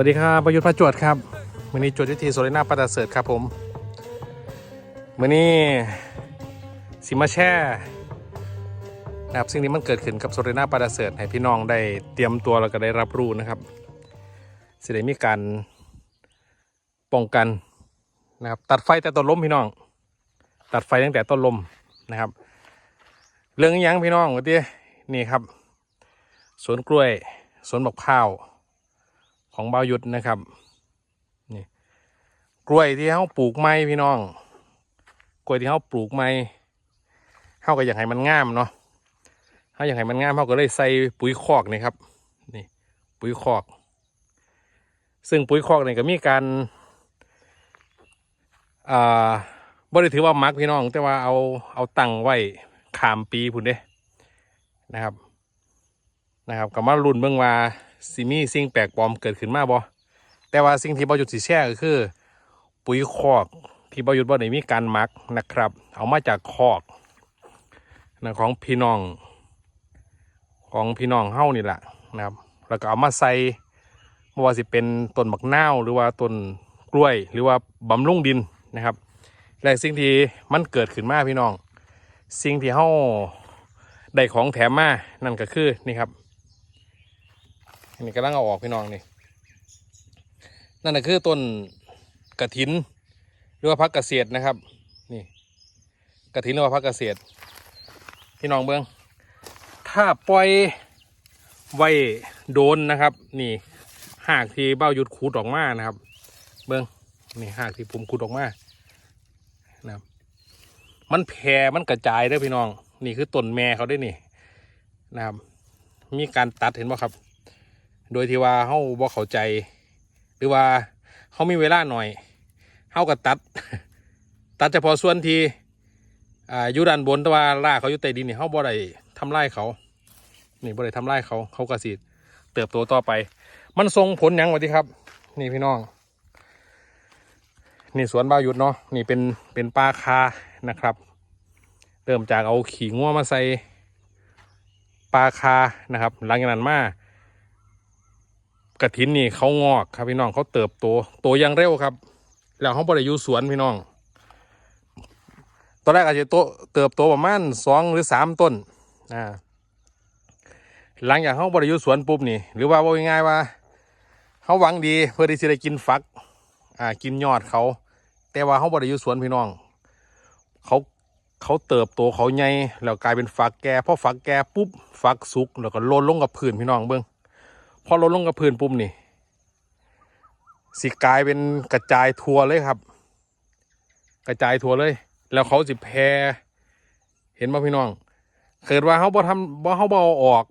วัสดีครับประยุทธ์พระจวดครับวันนี้จวดทิธีโซเลนาปาตาเสิร์ตครับผมวันนี้สิมาแช่นะครับสิ่งที่มันเกิดขึ้นกับโซเลนาปาตาเสิร์ตให้พี่น้องได้เตรียมตัวแล้วก็ได้รับรู้นะครับสิได้มีการป้องกันนะครับตัดไฟแต่ต้นลมพี่น้อง ตัดไฟตั้งแต่ต้นลมนะครับ เรื่องอิหยังพี่น้องวันที่นี่ครับสวนกล้วยสวนบักพร้าว ของบายุทธนะครับนี่กล้วยที่เขาปลูกไม้พี่น้อง กล้วยที่เขาปลูกไม้เขาก็อยากให้มันงามเนาะเขาอยากให้มันงามเขาก็เลยใส่ปุ๋ยคอกนี่ครับนี่ปุ๋ยคอก ซึ่งปุ๋ยคอกนี่ก็มีการอ่าบ่ได้ถือว่ามักพี่น้อง แต่ว่าเอาเอาตั้งไว้ขามปีพุ่นเด้นะครับ นะครับก็มาลุ้นเบิ่งว่า สิมีสิ่งแปลกปลอมเกิดขึ้นมาบ่แต่ว่าสิ่งที่บ่หยุดสิแช่ก็คือ ปุ๋ยคอกที่บ่หยุดบ่ได้มีการหมักนะครับ เอามาจากคอกนะของพี่น้อง ของพี่น้องเฮานี่แหละนะครับ แล้วก็เอามาใส่ไม่ว่าสิเป็นต้นบักนาวหรือว่าต้นกล้วย หรือว่าบำรุงดินนะครับและสิ่งที่มันเกิดขึ้นมาพี่น้อง สิ่งที่เฮาได้ของแถมมานั่นก็คือนี่ครับ นนี้กำลังเอาออกพี่น้องนี่ นั่นก็คือต้นกระถิน หรือว่าพักเกษตรนะครับ นี่กระถินหรือว่าพักเกษตร พี่น้องเบิ้องถ้าปล่อยไว้โดนนะครับ นี่หากที่เบ้าหยุดขูดออกมานะครับ เบิ้องนี่หากที่ผมขูดออกมานะครับ มันแผ่มันกระจายเด้อพี่น้อง นี่คือต้นแม่เขาได้นี่นะครับ มีการตัดเห็นไหมครับ โดยที่ว่าเฮาบ่เข้าใจ หรือว่าเฮามีเวลาหน่อยเฮาก็ตัด ตัดเฉพาะส่วนที่อ่าอยู่ด้านบนแต่ว่าราเขาอยู่ใต้ดินนี่เฮาบ่ได้ทำลายเขา นี่บ่ได้ทำลายเขาเขาก็สิเติบโตต่อไป มันส่งผลยังวะที่ครับ นี่พี่น้อง นี่สวนบ้าหยุดเนาะนี่เป็นเป็นปลาคานะครับ เริ่มจากเอาขี้งัวมาใส่ปลาคานะครับหลังจากนั้นมา กระถินนี่เขางอกครับพี่น้องเขาเติบโตโตอย่างเร็วครับ แล้วเขาบริยูสวนพี่น้อง ตอนแรกอาจจะโตเติบโตประมาณสองหรือสามต้นอ่าหลังจากเขาบริยูสวนปุ๊บนี่หรือว่าว่าง่ายว่าเขาหวังดีเพื่อที่จะได้กินฟักอ่ากินยอดเขา แต่ว่าเขาบริยูสวนพี่น้องเขาเขาเติบโตเขาใหญ่แล้วกลายเป็นฝักแก่พอฝักแก่ปุ๊บฝักสุกแล้วก็โลนลงกับพื้นพี่น้องเบิ้ง พอลดลงกับพื้นปุ่มนี่สิกลายเป็นกระจายทัวเลยครับ กระจายทัวเลย แล้วเขาสิแพรเห็นป่ะพี่น้องเกิดว่าเขาบ่ทำบ่เขาบ่เอาออก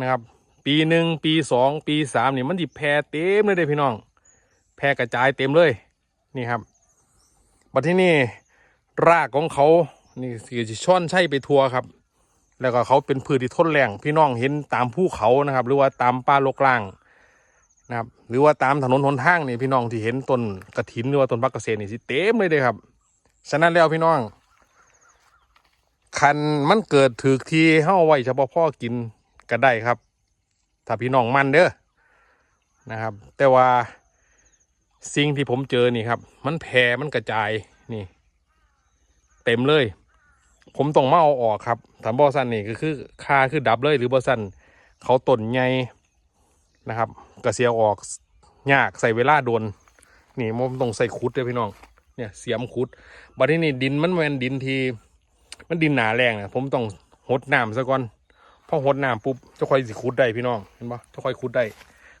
นะครับ ปีหนึ่งปีสองปีสามนี่มันสิแพรเต็มเลยเด้พี่น้อง แพรกระจายเต็มเลยนี่ครับบัดที่นี่รากของเขานี่สิช่อนใช่ไปทัวครับ แล้วก็เขาเป็นพืชที่ทนแรงพี่น้องเห็นตามภูเขานะครับ หรือว่าตามป่าโลกล่างนะครับหรือว่าตามถนนหนทางนี่พี่น้องที่เห็นต้นกระถินหรือว่าต้นพักเกษตรนี่สิเต็มเลยเลยครับ ฉะนั้นแล้วพี่น้องคันมันเกิดถือทีเฮ้าไว้เฉพาะพ่อกินก็ได้ครับ ถ้าพี่น้องมันเด้อนะครับ แต่ว่าสิ่งที่ผมเจอนี่ครับ มันแผ่มันกระจายนี่ เต็มเลย ผมต้องมาเอาออกครับถามบอสันนี่ก็คือค่าคือดับเลยหรือบอสันเขาต้นใหญ่นะครับกระเสียออกยากใส่เวลาโดนนี่ผมต้องใส่คุดเลยพี่น้องเนี่ยเสียมคุดบัดนี้นี่ดินมันเป็นดินที่มันดินหนาแรงนะผมต้องหดน้ำซะก่อนพอหดน้ำปุ๊บจะค่อยสิคุดได้พี่น้องเห็นปะจะค่อยคุดได้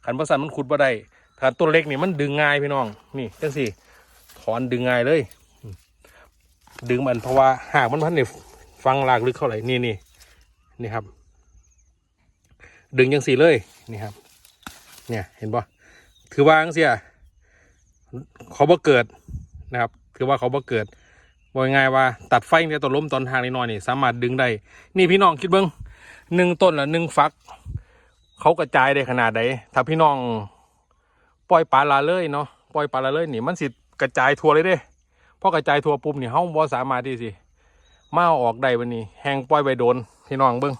ขันบอสันมันคุดบ่ได้ถ้าต้นเล็กนี่มันดึงง่ายพี่น้องนี่จังสิถอนดึงง่ายเลย ดึงมันเพราะว่าหากมันพันเนี่ยฟังลากลึกเข้าไหร่นี่นี่นี่ครับ ดึงยังสีเลยนี่ครับ เนี่ยเห็นปะถือว่าจังเสียเขาบ่เกิดนะครับ ถือว่าเขาบ่เกิดบอกง่ายว่าตัดไฟเนี่ยต้นล้มตอนทางนิดหน่อยนี่สามารถดึงได้นี่พี่น้องคิดเบิ้งหนึ่งต้นละหนึ่งฟัก เขากระจายได้ขนาดไหนถ้าพี่น้องปล่อยปลาละเลยเนาะปล่อยปลาละเลยนี่มันสิกระจายทั่วเลยเด้ อ กระจายทั่วปุ๊บนี่เฮาบ่สามารถที่สิมาเอาออกได้วันนี้ แหงปล่อยไปโดนพี่น้องเบิ่ง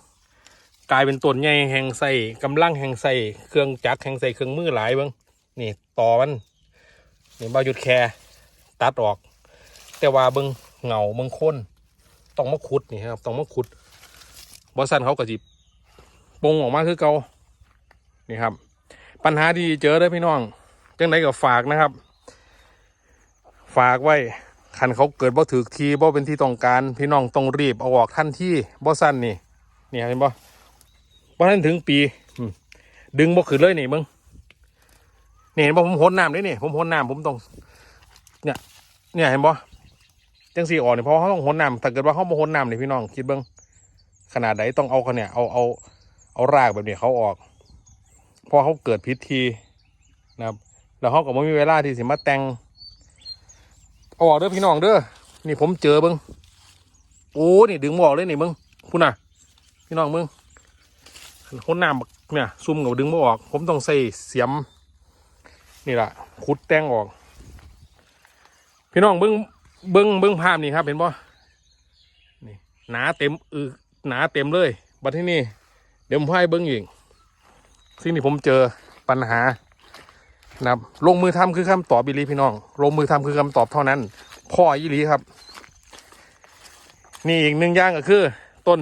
กลายเป็นต้นใหญ่แหงใส่กำลังแหงใส่เครื่องจักรแหงใส่เครื่องมือหลายเบิ่งนี่ต่อมันนี่บาหยุดแคร์ตัดออก แต่ว่าเบิงเงาเบิงโคนต้องมาขุดนี่ครับต้องมาขุดบอสันเขาก็จิบปงออกมาคือเกานี่ครับ ปัญหาที่เจอเลยพี่น้องจังไดก็ฝากนะครับ ฝากไว้ คันเขาเกิดบ่ถือทีบ่เป็นที่ต้องการ พี่น้องต้องรีบเอาออกทันที่บ่สั้นนี่นี่เห็นบ่บ่ทันถึงปีดึงบ่ขึ้นเลยนี่มึงนี่เห็นบ่ผมหดน้ำด้วยนี่ผมหดน้ำผมต้องเนี่ยเนี่ยเห็นบ่จังสีอ่ออกนี่เพราะเขาต้องหดน้ำถ้าเกิดว่าเขาบ่หดน้ำนี่พี่น้องคิดเบิ่งขนาดไหนต้องเอาเขาเนี่ยเอาเอาเอารากแบบนี้เขาออกพราะเขาเกิดพิษทีนะครับ แล้วเขาก็ไม่มีเวลาที่สิมาแต่ง อาออกเด้อพี่น้องเด้อนี่ผมเจอเบิ้งโอ้นี่ดึงบออกเลยนี่เบิ้งพูดน่ะ พี่น้องเบิ้งคนน้ำบักเนี่ยซุ่มกับดึงบ่ออก ผมต้องใส่เสียม นี่แหละขุดแตงออก พี่น้องเบิ้งเบิ้งเบิ้งภาพนี่ครับ เห็นป่นี่หนาเต็มอือหนาเต็มเลยบัดที่นี่เดี๋ยวผมให้เบิ้งอีกสิ่งที่ผมเจอปัญหา นะครับลงมือทำคือคำตอบอีลีพี่น้อง ลงมือทำคือคำตอบเท่านั้น พ่ออีหลีครับ นี่อีกหนึ่งอย่างก็คือ ต้น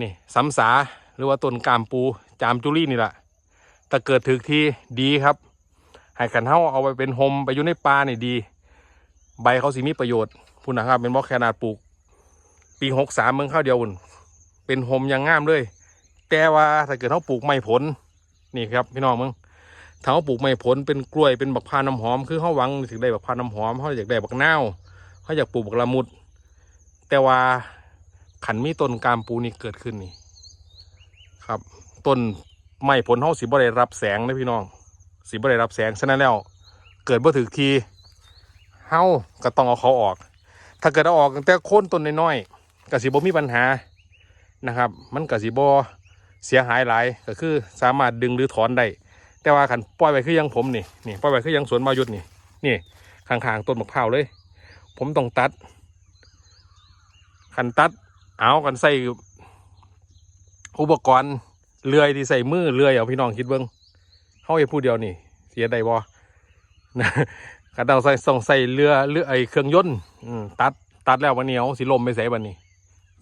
นี่สำสาหรือว่าต้นกามปู จามจุลี่นี่แหละแต่เกิดถึกที่ดีครับให้ขันเท้าเอาไปเป็นโฮมไปอยู่ในป่านี่ดี ใบเขาสิมีประโยชน์พูดนะครับ เป็นบล็อกขนาดปลูก ปีหกสามเมืองข้าวเดียวอุ่นเป็นโฮมอยังงามเลย แต่ว่าถ้าเกิดเขาปลูกไม่ผลนี่ครับ พี่น้องมึง ถ้าเขาปลูกไม่ผลเป็นกล้วยเป็นบักพร้าวน้ำหอม คือเขาหวังถึงได้บักพร้าวน้ำหอมเขาอยากได้บักนาวเขาอยากปลูกบักละมุด แต่ว่าขันมีต้นกามปูนี่เกิดขึ้นนี่ ครับต้นไม่ผลเขาสิบ่ได้รับแสงนะพี่น้องสิบ่ได้รับแสงฉะนั้นแล้ว เกิดบ่ถึกทีเฮาก็ต้องเอาเขาออก ถ้าเกิดเอาออกตั้งแต่โค่นต้นน้อยๆก็สิบ่มีปัญหานะครับ มันก็สิบ่เสียหายหลายก็คือสามารถดึงหรือถอนได้ แต่ว่าขันปล่อยไปคือยังผมนี่นี่ปล่อยไปคือยังสวนมายุดนี่นี่ข้างๆต้นมะพร้าวเลย ผมต้องตัดขันตัดเอากันใส่อุปกรณ์เลื่อยที่ใส่มือเลื่อยเอาพี่น้องคิดเบิ้งเขาไอ้ผู้เดียวนี่ เสียได้บ่ขันต้องใส่ส่งใส่เรือเรือไอเครื่องยนต์ตัดตัดแล้ววันนี้เอาสิลมไปใส่บันนี้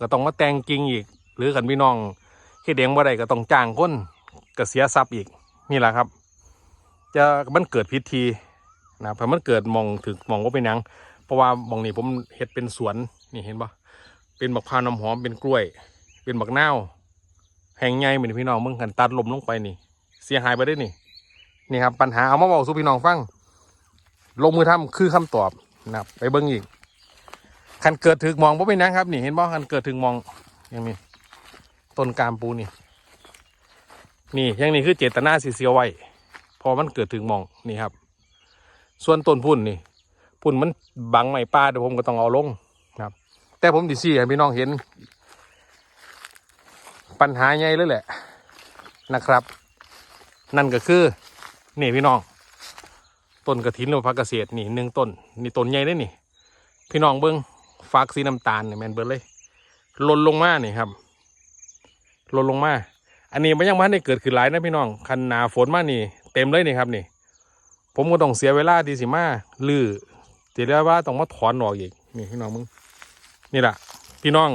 ก็ต้องมาแต่งกิ่งอีก หรือขันพี่น้องเฮ็ดเองบ่ได้ก็ต้องจ้างคนก็เสียทรัพย์อีก นี่แหละครับ จะมันเกิดพิษทีนะเพราะมันเกิดมองถึกหมองว่าเป็นยังเพราะว่ามองนี้ผมเห็ดเป็นสวนนี่เห็นปะเป็นบักพร้าวน้ำหอมเป็นกล้วย เป็นบักนาวแห้งใหญ่เหมือนพี่น้องมึงกันตัดลมลงไปนี่ เสียหายไปได้นี่นี่ครับปัญหาเอามาบอกสู่พี่น้องฟังลงมือทำคือคำตอบนะครับไปเบิ้งอีกคันเกิดถึกหมองว่าเป็นยังครับ นี่เห็นบ่คันเกิดถึงมองอย่างนี้ต้นกามปูนี่ นี่อย่างนี้คือเจตนาสีเสียวไว้ พอมันเกิดถึงมองนี่ครับ ส่วนต้นพุ่นนี่ พุ่นมันบังไม้ป้าเดี๋ยวผมก็ต้องเอาลงครับ แต่ผมดิซี่ให้พี่น้องเห็น ปัญหาใหญ่เลยแหละนะครับ นั่นก็คือนี่พี่น้อง ต้นกระถินหรือพักเกษตรนี่หนึ่งต้นนี่ต้นใหญ่เลยนี่ พี่น้องเบิ้งฟักสีน้ำตาลเนี่ยแมนเบิร์เลยหล่นลงมานี่ครับหล่นลงมา อันนี้มันยังไม่ได้เกิดขึ้นหลายนะพี่น้อง คันหนาฝนมานี่ เต็มเลยนี่ครับนี่ ผมก็ต้องเสียเวลาดีสิมาลือเสียเวลาต้องมาถอนออกอีกนี่พี่น้องมึง นี่แหละพี่น้อง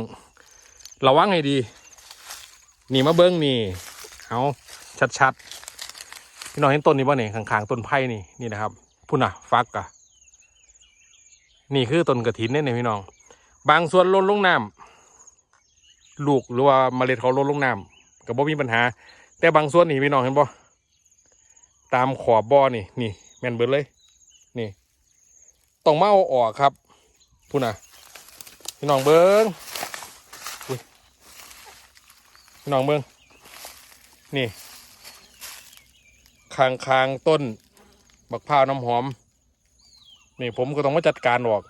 ระวังให้ดี นี่มาเบิ้งนี่ เอาชัดๆ พี่น้องเห็นต้นนี้ป่ะเนี่ยข้างๆต้นไผ่นี่นี่นะครับพุ่นอะฟักอะนี่คือต้นกระถินเนี่ยพี่น้อง บางส่วนลดลงน้ำลูกหรือว่าเมล็ดเขาลดลงน้ำ ก็บ่มีปัญหา แต่บางส่วนนี่พี่น้องเห็นบ่ตามขอบบ่อนี่นี่ แม่นเบิดเลย นี่ต้องมาเอาออกครับพุ่นน่ะพี่น้องเบิ้งพี่น้องเบิ้งนี่คางคางต้น บักพร้าวน้ำหอม นี่ผมก็ต้องมาจัดการออก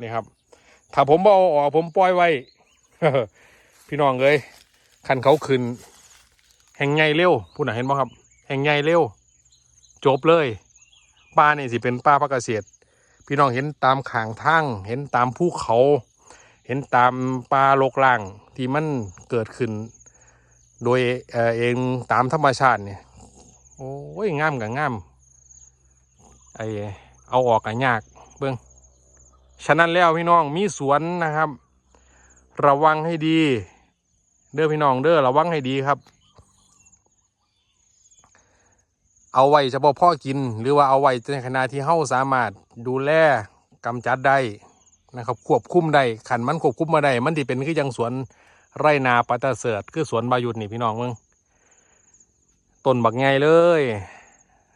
นี่ครับ ถ้าผมบเอาออกผมปล่อยไว้ พี่น้องเลย คันเขาขึ้น แห่งใหญ่เร็วพูดหน่ะเห็นบ่ครับ แห่งใหญ่เร็ว จบเลยป่านี่สิเป็นป่าพักเกษตร พี่น้องเห็นตามข่างทางเห็นตามภูเขา เห็นตามป่าโลกล่างที่มันเกิดขึ้น โดยเออเองตามธรรมชาติเนี่ยโอ้ยงามกับงามไอเอาออกกับยากเบิ้องฉะนั้นแล้วพี่น้องมีสวนนะครับ ระวังให้ดี เด้อพี่น้องเด้อระวังให้ดีครับ เอาไว้เฉพาะพ่อกิน หรือว่าเอาไว้ในขณะที่เฮาสามารถดูแลกำจัดได้นะครับควบคุมได้ขันมันควบคุมมาได้มันที่เป็นคือยังสวนไรนาปัตาเสิร์ตคือสวนบายุดนี่พี่น้องมืองต้นบักไงเลย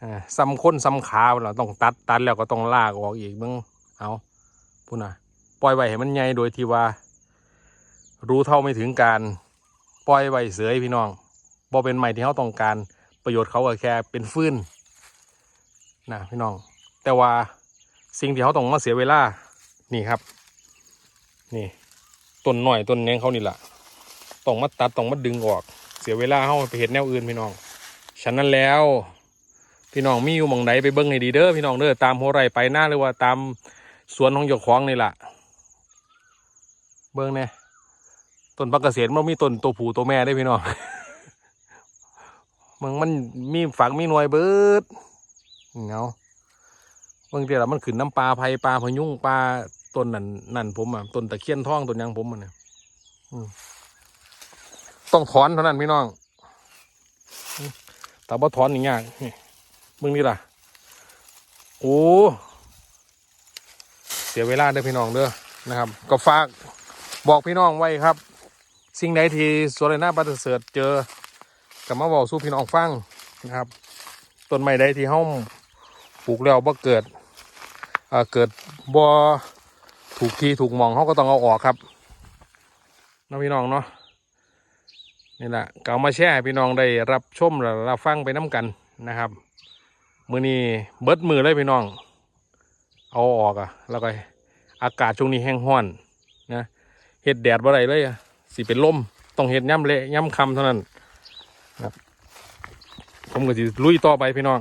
อซ้ำค้นซ้ำขาเราต้องตัดตัดแล้วก็ต้องลากออกอีกมืองเอาพูดนะปล่อยไว้ให้มันใหญ่โดยที่ว่า รู้เท่าไม่ถึงการ ปล่อยไว้เสยพี่น้องบ่เป็นใหม่ที่เขาต้องการประโยชน์เขาก็แค่เป็นฟืนนะพี่น้อง แต่ว่าสิ่งที่เขาต้องมาเสียเวลานี่ครับ นี่ต้นหน่อยต้นเนี้ยเขานี่แหละต้องมาตัดต้องมาดึงออก เสียเวลาเขาไปเห็นแนวอื่นพี่น้องฉะนั้นแล้วพี่น้องมีอยู่มองไหนไปเบิ้งให้ดีเด้อพี่น้องเด้อตามโหไรไปหน้าหรือว่าตามสวนของเจ้าของนี่แหละเบิ้งเนี่ย ต้นพักเกษตรมันมีต้นตัวผู้ตัวแม่ได้พี่น้องมึงมันมีฝักมีหน่วยเบิดเงาบิ่งเดี๋ยวมันขึ้นน้ำปลาไผ่ปลาพยุงปลาต้นนั่นนั่นผมอะต้นตะเคียนทองต้นยังผมมันเนี่ยต้องถอนเท่านั้นพี่น้องแต่ว่าถอนอย่างยากนี่มึงนี่ล่ะ โอ้เสียเวลาเด้อพี่น้องเด้อนะครับ ก็ฝากบอกพี่น้องไว้ครับ สิ่งใดที่สวนไรนาบัตเสิร์ตเจอกับมาบอกสู้พี่น้องฟังนะครับต้นไม้ใดที่เฮาปลูกแล้วบ่เกิดเเกิดบ่ถูกที่ถูกมองเฮาก็ต้องเอาออกครับน้องพี่น้องเนาะนี่แหละเก็เอามาแชร์ให้พี่น้องได้รับชมและรับฟังไปน้กันนะครับมือนี้เบิดมือเลยพี่น้อง เอาออกอะแล้วก็อากาศช่วงนี้แห้งห้อนนะเฮ็ดแดดบ่ได้เลยอะ สิเป็นลมต้องเฮ็ดย่ำเละย่ำคำเท่านั้นครับผมก็จะลุยต่อไปพี่น้อง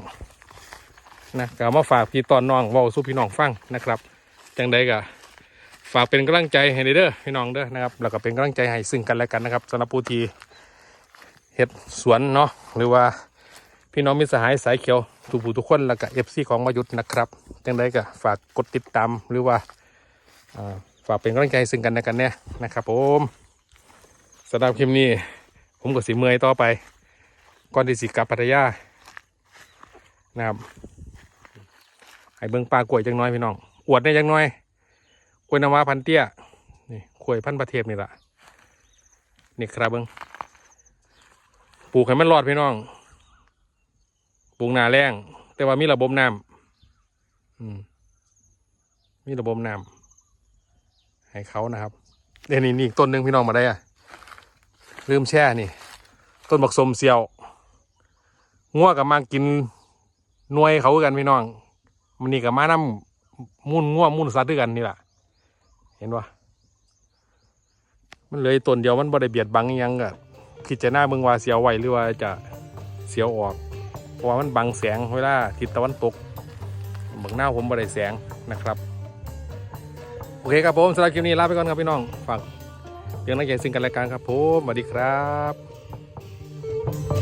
นะก็มาฝากพี่ตอนน้องเว่าสู้พี่น้องฟังนะครับจังใดก็ฝากเป็นกำลังใจให้เด้อพี่น้องเด้อนะครับแล้วก็เป็นกำลังใจให้ซึ่งกันและกันนะครับสำหรับผู้ที่เฮ็ดสวนเนาะหรือว่าพี่น้องมิสหายสายเขียวทุกผู้ทุกคนแล้วก็เอฟซีของมายุทธนะครับจังใดก็ฝากกดติดตามหรือว่าฝากเป็นกำลังใจซึ่งกันและกันเนี่ยนะครับผม สำหรับคลิปนี้ ผมก็สิเมื่อยต่อไป ก่อนที่สิกลับพัทยานะครับให้เบิ่งปลากล้วยจังน้อยพี่น้อง อวดได้จังน้อยกล้วยน้ำว้าพันเตี้ยนี่กล้วยพันประเทศนี่แหละนี่ครับเบิ่งปลูกให้มันรอดพี่น้องปลูกหนาแรงแต่ว่ามีระบบน้ำมีระบบน้ำให้เขานะครับเดี๋ยวนี้นี่อีกต้นหนึ่งพี่น้องมาได้อะ ลืมแช่นี่ ต้นบักสมเสียวงัวกับมากินนวยเขากันพี่น้องมันนี่กับมาน้ำมุ่นงัวมุ่นสัตว์ด้วยกันนี่แหละเห็นปะมันเลยต้นเดียวมันบ่ได้เบียดบังยังก็พิดจารณาเบิ่งว่าเสียวไหวหรือว่าจะเสียวออก เพราะว่ามันบังแสงเวลาทิศตะวันตกเบื้องหน้าผมบ่ได้แสงนะครับ โอเคครับผมสำหรับคลิปนี้ลาไปก่อนครับพี่น้องฝาก เรื่องนักเขียนซึ่งกันและกันครับผมสวัสดีครับ